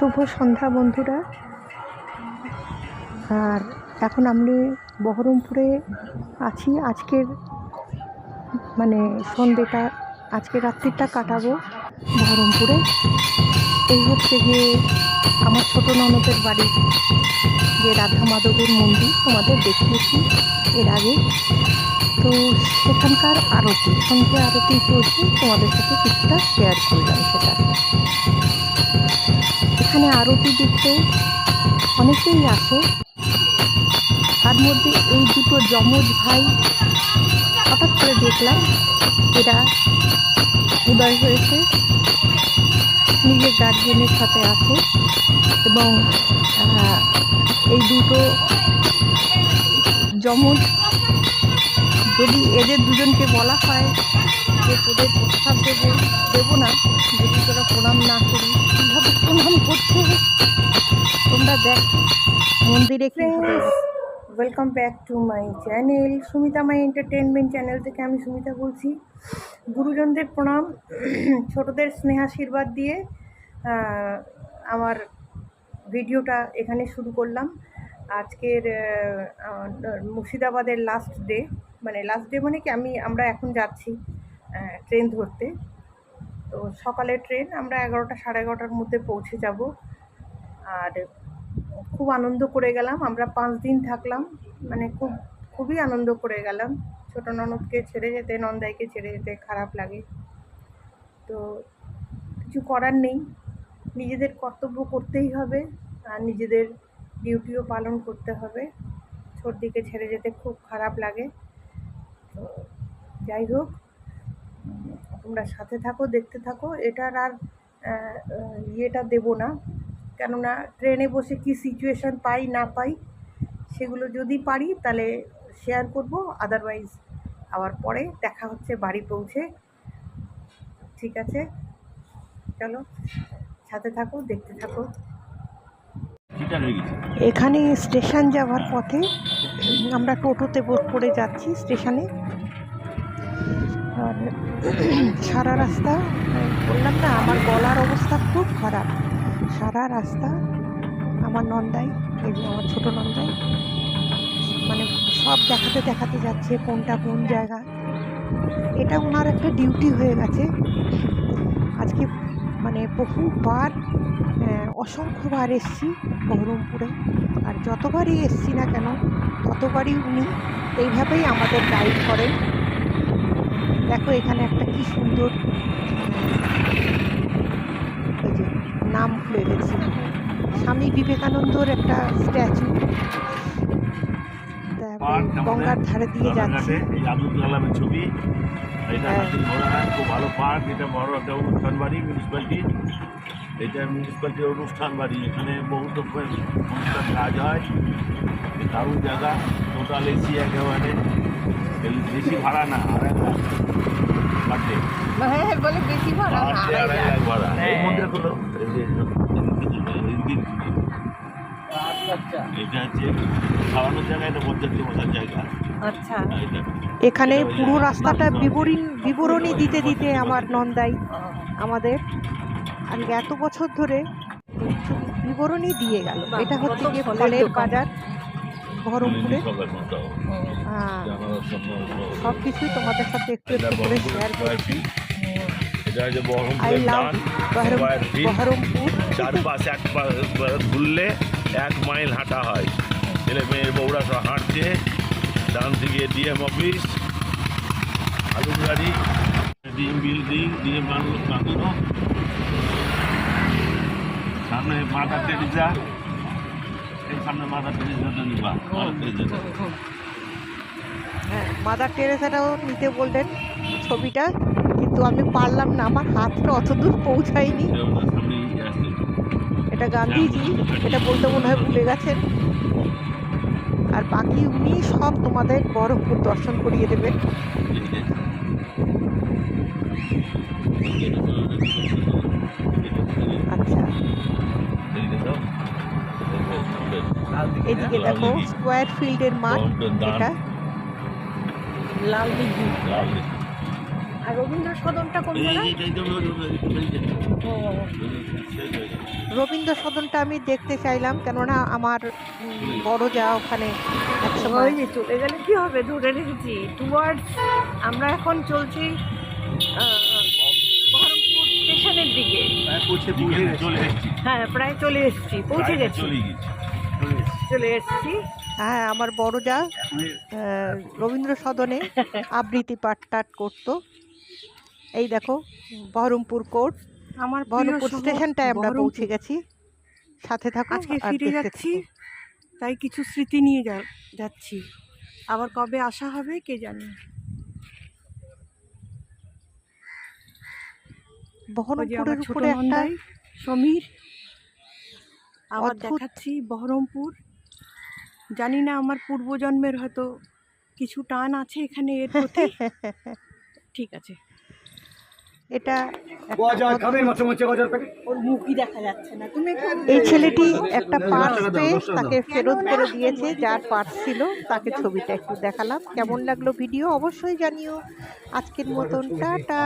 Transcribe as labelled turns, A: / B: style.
A: শুভ সন্ধ্যা, বন্ধুরা। আর এখন আমি বহরমপুরে আছি। আজকের মানে সন্ধ্যেটা, আজকে রাত্রিটা কাটাবো বহরমপুরে। এই হচ্ছে গিয়ে আমার ছোট ননদের বাড়ি, যে রাধা মাধবের মন্দির তোমাদের দেখিয়েছি এর আগে। তো সেখানকার আরতি, সন্ধ্যে আরতি চলছে তোমাদের সাথে কিছুটা শেয়ার করলাম সেটা। এখানে আরতি দেখতে অনেকেই আসে। তার মধ্যে এই দুটো যমজ ভাই হঠাৎ করে দেখলাম এরা উদয় হয়েছে। নিজের গার্জেনের সাথে আছে এবং এই দুটো যমজ যদি এদের দুজনকে বলা হয় যে তোদের প্রস্তাব দেবো দেবো না, যদি তোরা প্রণাম না করি, কীভাবে প্রণাম করছে তোমরা দেখ, মন্দিরে welcome back to my channel Sumita my entertainment channel থেকে আমি সুমিতা বলছি। গুরুজনদের প্রণাম, ছোটদের স্নেহাশীর্বাদ দিয়ে আমার ভিডিওটা এখানে শুরু করলাম। আজকের মুর্শিদাবাদের লাস্ট ডে মানে লাস্ট ডে মানে কি আমি, আমরা এখন যাচ্ছি ট্রেন ধরতে। তো সকালের ট্রেন আমরা এগারোটা সাড়ে এগারোটার মধ্যে পৌঁছে যাব। আর খুব আনন্দ করে গেলাম, আমরা পাঁচ দিন থাকলাম মানে খুব, খুবই আনন্দ করে গেলাম। ছোটো ননদকে ছেড়ে যেতে, নন্দাইকে ছেড়ে যেতে খারাপ লাগে। তো কিছু করার নেই, নিজেদের কর্তব্য করতেই হবে, আর নিজেদের ডিউটিও পালন করতে হবে। সর্দিকে ছেড়ে যেতে খুব খারাপ লাগে। তো যাই হোক, তোমরা সাথে থাকো, দেখতে থাকো। এটার আর ইয়েটা দেবো না। কেননা ট্রেনে বসে কি সিচুয়েশান পাই, না পাই, সেগুলো যদি পারি তাহলে শেয়ার করব। আদারওয়াইজ আবার পরে দেখা হচ্ছে, বাড়ি পৌঁছে। ঠিক আছে? চলো, সাথে থাকো, দেখতে থাকো। এখানে স্টেশন যাওয়ার পথে আমরা টোটোতে করে যাচ্ছি স্টেশনে। আর সারা রাস্তা, বললাম না, আমার গলার অবস্থা খুব খারাপ। সারা রাস্তা আমার নন্দাই, এই আমার ছোটো নন্দাই মানে সব দেখাতে দেখাতে যাচ্ছে কোনটা কোন জায়গা। এটা ওনার একটা ডিউটি হয়ে গেছে। আজকে মানে বহুবার অসংখ্যবার এসছি বহরমপুরে। আর যতবারই এসছি না কেন ততবারই উনি এইভাবেই আমাদের গাইড করেন। দেখো এখানে একটা কি সুন্দর এই যে নাম ভুলে গেছি স্বামী বিবেকানন্দর একটা স্ট্যাচু গঙ্গার ধারে দিয়ে যাচ্ছে।
B: এই কালামের ছবি। এটা
A: হ্যাঁ।
B: খুব ভালো পার্ক এটা বড় একটা অনুষ্ঠান বাড়ি মিউনিসিপ্যালিটি এটা মিউনিসিপ্যালিটির অনুষ্ঠান বাড়ি এখানে বহু রকমের অনুষ্ঠান কাজ হয়। দারুণ জায়গা টোটাল এসি একেবারে। বেশি ভাড়া না আড়াই লাখ আড়াই ভাড়া এই। মন্দিরগুলো এদিকে এটা হচ্ছে খাওয়ানোর জায়গা এটা পঞ্চায়েত বসার জায়গা।
A: আচ্ছা। এখানে পুরো রাস্তাটা বিবরণী বিবরণী দিতে দিতে আমার নন্দাই আমাদের। আজকে এত বছর ধরে বিবরণী দিয়ে গেল। এটা হচ্ছে গিয়ে ফলের বাজার বহরমপুরে।
B: জানালার সামনে
A: সব কিছুই তোমাদের সাথে একটু একটু করে শেয়ার করছি। I love Baharampur.
B: চারপাশ এক ঘুরলে এক মাইল হাঁটা হয়। ছেলে মেয়ের বউরা সব হাঁটছে। ডান দিকে ডিএম অফিস আলুগাড়ি ডিএম বিল্ডিং ডিএম বাঁধানো সামনে মাদার টেরিজা এই সামনে টেরিজাটা নিবা।
A: হ্যাঁ মাদার টেরেসাটাও নিতে বললেন ছবিটা কিন্তু আমি পারলাম না আমার হাতটা অত দূর পৌঁছায়নি।
B: এটা সামনেই আছে।
A: এটা গান্ধীজি এটা বলতে মনে হয় ভুলে গেছেন। আর বাকি উনি সব তোমাদের বরফপুর দর্শন করিয়ে দেবেন আচ্ছা এদিকে দেখো স্কোয়ার ফিল্ডের মাঠ এটা লাল দিঘি।
C: আর রবীন্দ্র সদনটা
B: হয়ে।
C: রবীন্দ্র আমি দেখতে চাইলাম কেননা আমার বড় যা ওখানে একসময়
A: চলে গেলে কি হবে? ধরে রেখেছি। টুয়ার্ডস আমরা এখন চলছি বহরমপুর স্টেশনের দিকে।
B: দিকে চলে এসেছি
A: হ্যাঁ প্রায় চলে এসেছি পৌঁছে গেছি।
B: চলে
A: এসেছি।
C: হ্যাঁ আমার বড় যা রবীন্দ্র সদনে আবৃত্তি পাঠ টাট করতো। এই দেখো বহরমপুর কোর্ট
A: আমার
C: বহরমপুর স্টেশনটায় আমরা পৌঁছে গেছি। সাথে থাকো
A: আজকে ফিরে যাচ্ছি তাই কিছু স্মৃতি নিয়ে যা- যাচ্ছি। আবার কবে আসা হবে কে জানে?
C: বহরমপুরের উপরে একটা
A: সমীর। আবার দেখাচ্ছি বহরমপুর। জানি না আমার পূর্বজন্মের হয়তো কিছু টান আছে এখানে এর প্রতি। ঠিক আছে।
C: এটা একটা
D: গজা খাবে
C: অদ্ভুত-
D: মাছে মাছে গজার প্যাকেট
A: ওর মুখই দেখা যাচ্ছে না। তুমি
C: এই ছেলেটি একটা পার্স পেয়ে তাকে ফেরত করে দিয়েছে যার পার্স ছিল তাকে ছবিটা একটু দেখালাম। কেমন লাগল ভিডিও? অবশ্যই জানিও। আজকের মতন টাটা।